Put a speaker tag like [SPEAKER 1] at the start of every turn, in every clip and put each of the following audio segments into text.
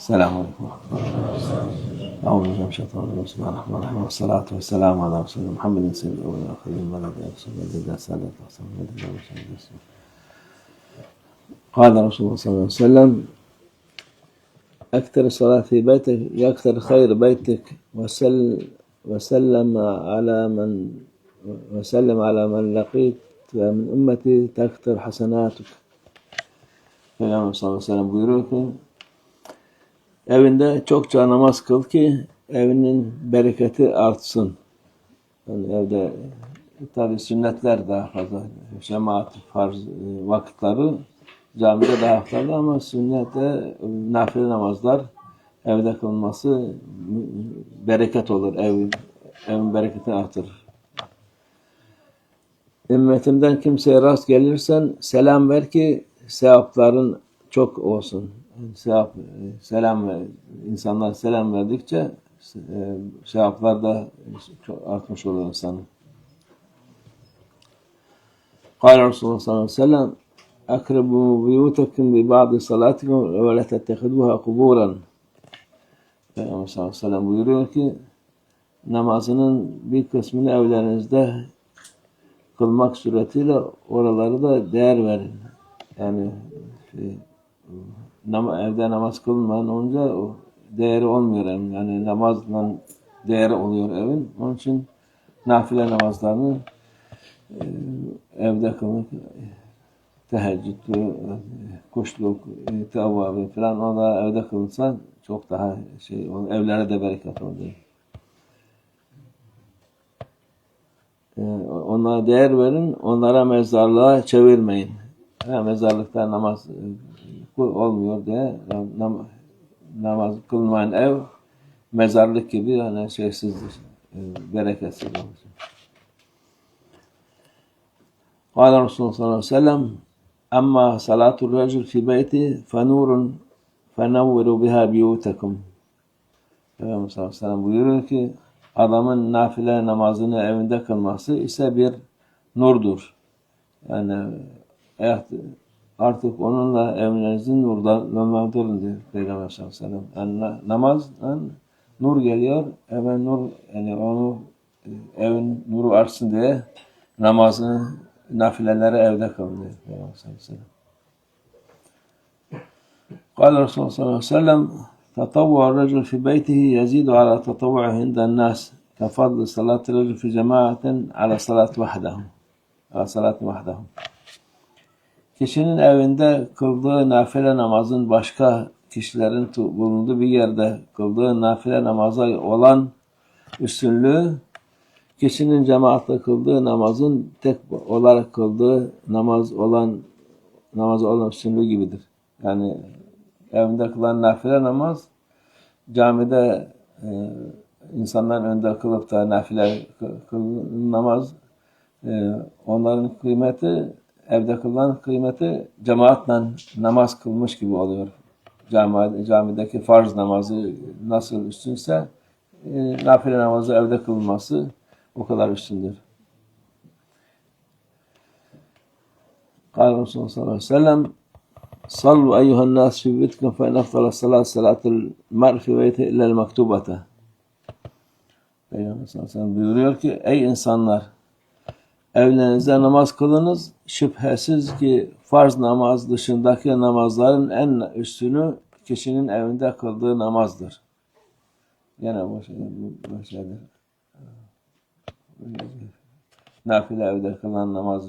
[SPEAKER 1] السلام عليكم أعوذ بالله من الشيطان الرجيم. بسم الله الرحمن الرحيم. والصلاة والسلام على رسول الله محمد سيد الأولين والآخرين بلد رسول الله. سادة وسلم قال رسول الله صلى الله عليه وسلم أكثر الصلاة في بيتك يكثر خير بيتك. وسل وسلم على من وسلم على من لقيت من أمتي تكثر حسناتك. Peygamber sallallahu aleyhi ve sellem buyuruyor ki evinde çokça namaz kıl ki evinin bereketi artsın. Yani evde tabi sünnetler daha fazla. Cemaat farz e, vakitleri camide daha fazla ama sünnette nafile namazlar evde kılınması bereket olur. Ev, evin bereketini artırır. Ümmetimden kimseye rast gelirsen selam ver ki sevapların çok olsun. Yani sevap, selam ver, insanlar selam verdikçe e, sevaplar da çok artmış olur insanın. قال رسول الله صلى الله عليه وسلم أقربوا بيوتكم ببعض صلاتكم ولا تتخذوها قبورا Peygamber sallallahu aleyhi ve sellem buyuruyor ki namazının bir kısmını evlerinizde kılmak suretiyle oraları da değer verin. Yani şey, nam evde namaz kılmayan olunca o değeri olmuyor evin. Yani namazla değeri oluyor evin. Onun için nafile namazlarını e, evde kılmak teheccüdü, kuşluk, tevabı falan o da evde kılınsa çok daha şey olur. Evlere de bereket oluyor. E, onlara değer verin, onlara mezarlığa çevirmeyin. Ha, mezarlıkta namaz e, olmuyor diye nam, namaz kılmayan ev mezarlık gibi yani şeysizdir, e, bereketsiz olur. قال رسول الله صلى الله عليه وسلم أما صلاة الرجل في بيته فنور فنوروا بها بيوتكم Peygamber sallallahu aleyhi ve sellem buyuruyor ki adamın nafile namazını evinde kılması ise bir nurdur. Yani artık onunla evinizin nurlandırın diyor Peygamber sallallahu aleyhi ve sellem. Yani namazdan nur geliyor. Hemen nur yani onu evin nuru artsın diye namazını nafileleri evde kılın diyor Peygamber sallallahu aleyhi ve sellem. قال الرسول صلى الله عليه وسلم تطوع الرجل في بيته يزيد على تطوعه عند الناس كفضل صلاة الرجل في جماعة على صلاة وحده على صلاة وحده Kişinin evinde kıldığı nafile namazın başka kişilerin bulunduğu bir yerde kıldığı nafile namaza olan üstünlüğü kişinin cemaatle kıldığı namazın tek olarak kıldığı namaz olan namaz olan üstünlüğü gibidir. Yani evinde kılan nafile namaz camide e, insanların önünde kılıp da nafile kıl, namaz e, onların kıymeti evde kılınan kıymeti cemaatle namaz kılmış gibi oluyor. Cami, camideki farz namazı nasıl üstünse e, nafile namazı evde kılınması o kadar üstündür. قال رسول الله صلى الله عليه وسلم صلوا أيها الناس في بيتكم فإن أفضل الصلاة صلاة المرء في بيته إلا المكتوبة Peygamber sallallahu aleyhi ve sellem buyuruyor ki ey insanlar evlerinizde namaz kılınız. Şüphesiz ki farz namaz dışındaki namazların en üstünü kişinin evinde kıldığı namazdır. Yine bu şeydir. Nafile evde kılan namaz.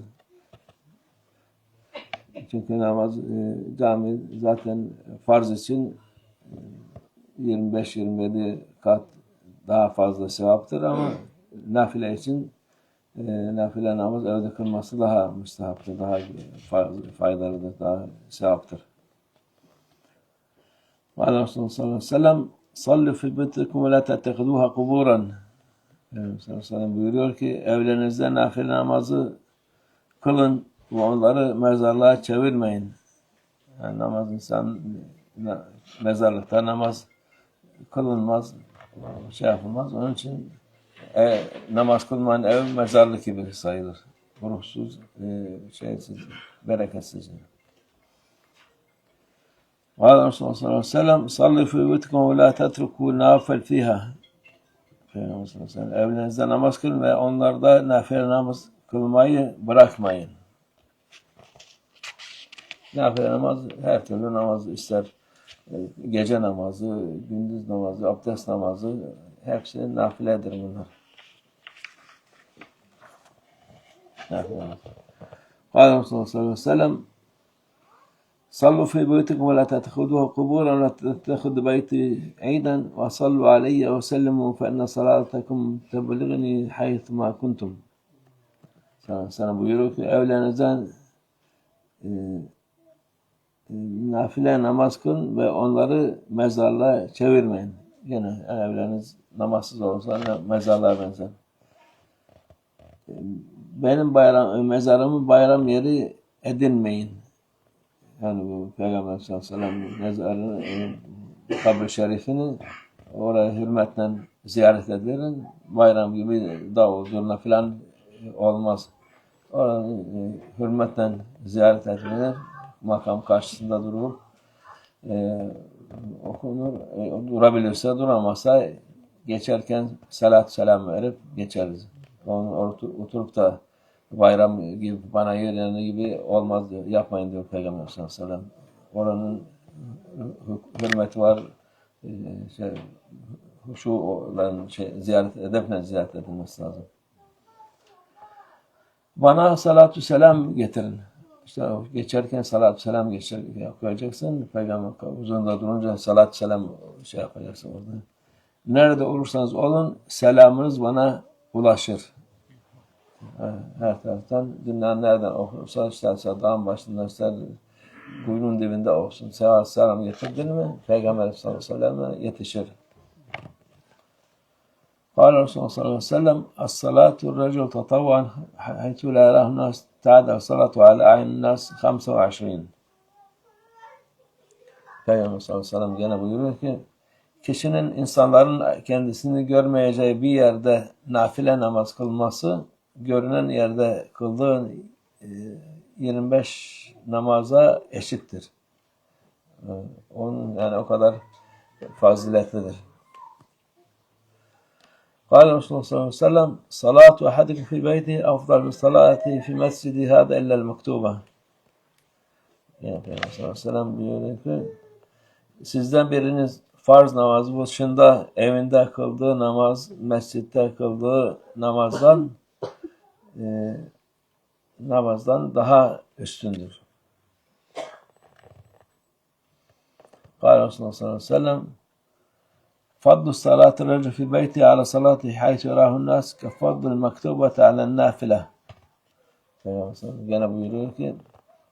[SPEAKER 1] Çünkü namaz e, cami zaten farz için 25-27 kat daha fazla sevaptır ama nafile için e, nafile namaz evde kılması daha müstahaptır, daha faydalıdır, daha sevaptır. Ve Resulullah sallallahu aleyhi ve sellem sallu fil bitikum ve la tettekiduha kuburan Peygamber sallallahu aleyhi ve sellem buyuruyor ki evlerinizde nafile namazı kılın ve onları mezarlığa çevirmeyin. Yani namaz insan mezarlıkta namaz kılınmaz, şey yapılmaz. Onun için e, namaz kılmanın ev mezarlık gibi sayılır. Ruhsuz, e, şeysiz, bereketsiz. Ve Resulullah sallallahu aleyhi ve sellem salli fi buyutikum ve la tetruku nafel fiha. Peygamber evlerinizde namaz kılın ve onlarda nafile namaz kılmayı bırakmayın. Nafile namaz her türlü namaz ister. E, gece namazı, gündüz namazı, abdest namazı hepsi şey nafiledir bunlar. Nafile namaz. قال Resulullah sallallahu aleyhi ve sellem صلوا في بيوتكم ولا تتخذوها قبورا ولا تتخذوا بيتي عيدا وصلوا علي وسلموا فإن صلاتكم تبلغني حيث ما كنتم sana buyuruyor ki evlerinizden e, e, nafile namaz kılın ve onları mezarlığa çevirmeyin. Yine evleriniz namazsız olursa mezarlığa benzer. Benim bayram, mezarımı bayram yeri edinmeyin. Yani bu Peygamber sallallahu aleyhi ve sellem mezarını, kabri şerifini oraya hürmetle ziyaret edilir. Bayram gibi davul zurna filan olmaz. Orada e, hürmetle ziyaret edilir. Makam karşısında durulup e, okunur. E, durabilirse duramazsa geçerken salat selam verip geçeriz. Onu otur- oturup da bayram gibi bana yönelik gibi olmaz diyor. Yapmayın diyor Peygamber sallallahu aleyhi ve sellem. Oranın hü- hürmeti var. E, şey, şu olan şey, ziyaret edeple ziyaret edilmesi lazım. Bana salatü selam getirin. İşte geçerken salatü selam geçer, yapacaksın. Peygamber huzurunda durunca salatü selam şey yapacaksın orada. Nerede olursanız olun selamınız bana ulaşır. Her- Her taraftan dünyanın nereden okursa isterse dağın başında ister kuyunun dibinde olsun. Selam, selam getirdin mi Peygamber sallallahu aleyhi ve sellem'e yetişir. قال الرسول صلى الله عليه وسلم الصلاة الرجل تطوعا حيث لا يراه الناس تعدى الصلاة على أعين الناس 25 Peygamber sallallahu aleyhi ve sellem gene buyuruyor ki kişinin insanların kendisini görmeyeceği bir yerde nafile namaz kılması görünen yerde kıldığı e, 25 namaza eşittir. E, Onun yani o kadar faziletlidir. قال رسول الله صلى الله عليه وسلم صلاة أحدكم في بيته أفضل من صلاته في مسجد هذا إلا المكتوبة yani Peygamber sallallahu aleyhi ve sellem buyuruyor ki sizden biriniz farz namazı dışında evinde kıldığı namaz, mescitte kıldığı namazdan e, namazdan daha üstündür. Kâle Resulullah sallallahu aleyhi ve sellem Fadlu salati racı fi beyti ala salati haytü rahun nas ke fadlu maktubati ala nafile. Peygamber gene buyuruyor ki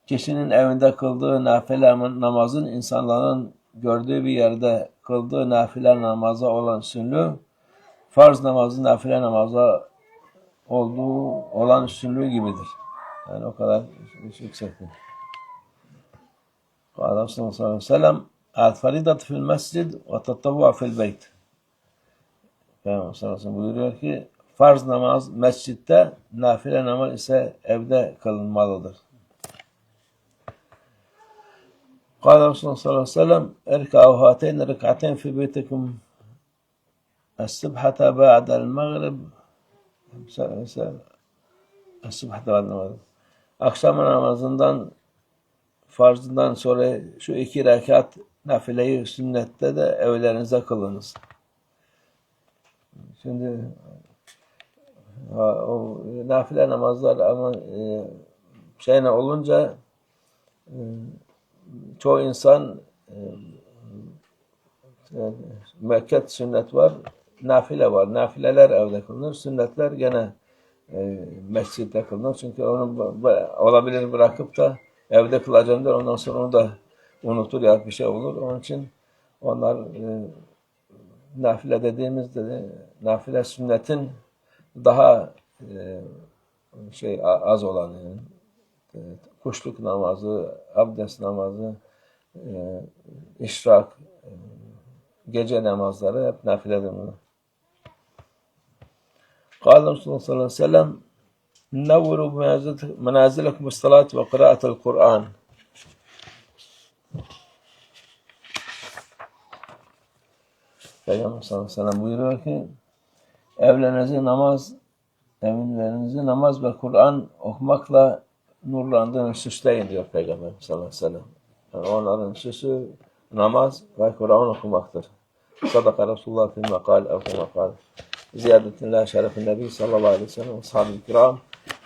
[SPEAKER 1] kişinin evinde kıldığı nafile namazın insanların gördüğü bir yerde kıldığı nafile namaza olan sünlü farz namazı nafile namaza olduğu olan üstünlüğü gibidir. Yani o kadar yüksektir. Kâle sallallahu aleyhi ve sellem El-faridatu fil mescid ve tattavva fil beyt. Peygamber sallallahu aleyhi ve sellem buyuruyor ki farz namaz mescitte, nafile namaz ise evde kılınmalıdır. قال رسول الله صلى الله عليه وسلم اركعوا هاتين ركعتين في بيتكم السبحة بعد المغرب السبحة بعد المغرب akşam namazından farzından sonra şu iki rekat nafileyi sünnette de evlerinize kılınız. Şimdi ha, o nafile namazlar ama e, şeyle olunca e, çoğu insan e, e, müekket sünnet var, nafile var. Nafileler evde kılınır, sünnetler gene e, mescitte kılınır. Çünkü onu olabilir bırakıp da evde kılacağım der, ondan sonra onu da unutur ya bir şey olur. Onun için onlar e, nafile dediğimizde de nafile sünnetin daha e, şey az olan yani e, kuşluk namazı, abdest namazı, ee, e, işrak, gece namazları hep nafiledir bunlar. Kâle sallallahu aleyhi ve sellem Nevru menazilekum salat ve kıraatel Kur'an. Peygamber sallallahu aleyhi ve sellem buyuruyor ki evlerinizi namaz evinlerinizi namaz ve Kur'an okumakla nurlandırın, süsleyin diyor Peygamber sallallahu aleyhi ve sellem. تنعون على الشاشة نماز ويكون عونكم أكثر. صدق رسول الله فيما قال أو كما قال. زيادة الله شرف النبي صلى الله عليه وسلم وأصحابه الكرام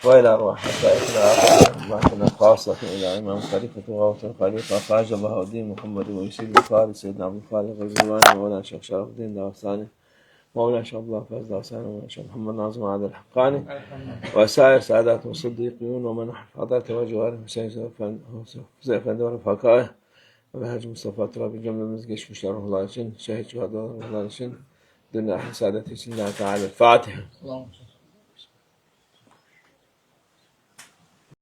[SPEAKER 1] وإلى ارواح روح حسائفنا معتنا خاصة إلى إمام خليفة غوث الخليفة خرج الله الدين محمد ويسير الفارس سيدنا أبو الفارس غزوان ولا شيخ شرف الدين الثاني. مولانا شيخ الله فاز دعسان ومولانا شيخ محمد ناظم عادل الحقاني وسائر سادات والصديقيون ومن حضرت وجوارهم حسين زيفن دور فكايه ve Hacı Mustafa Turabi cümlemiz geçmişler ruhlar için, şehit şuhadalar ruhlar için, dünya saadet için, Allah Teala Fatiha.
[SPEAKER 2] Allah'ım.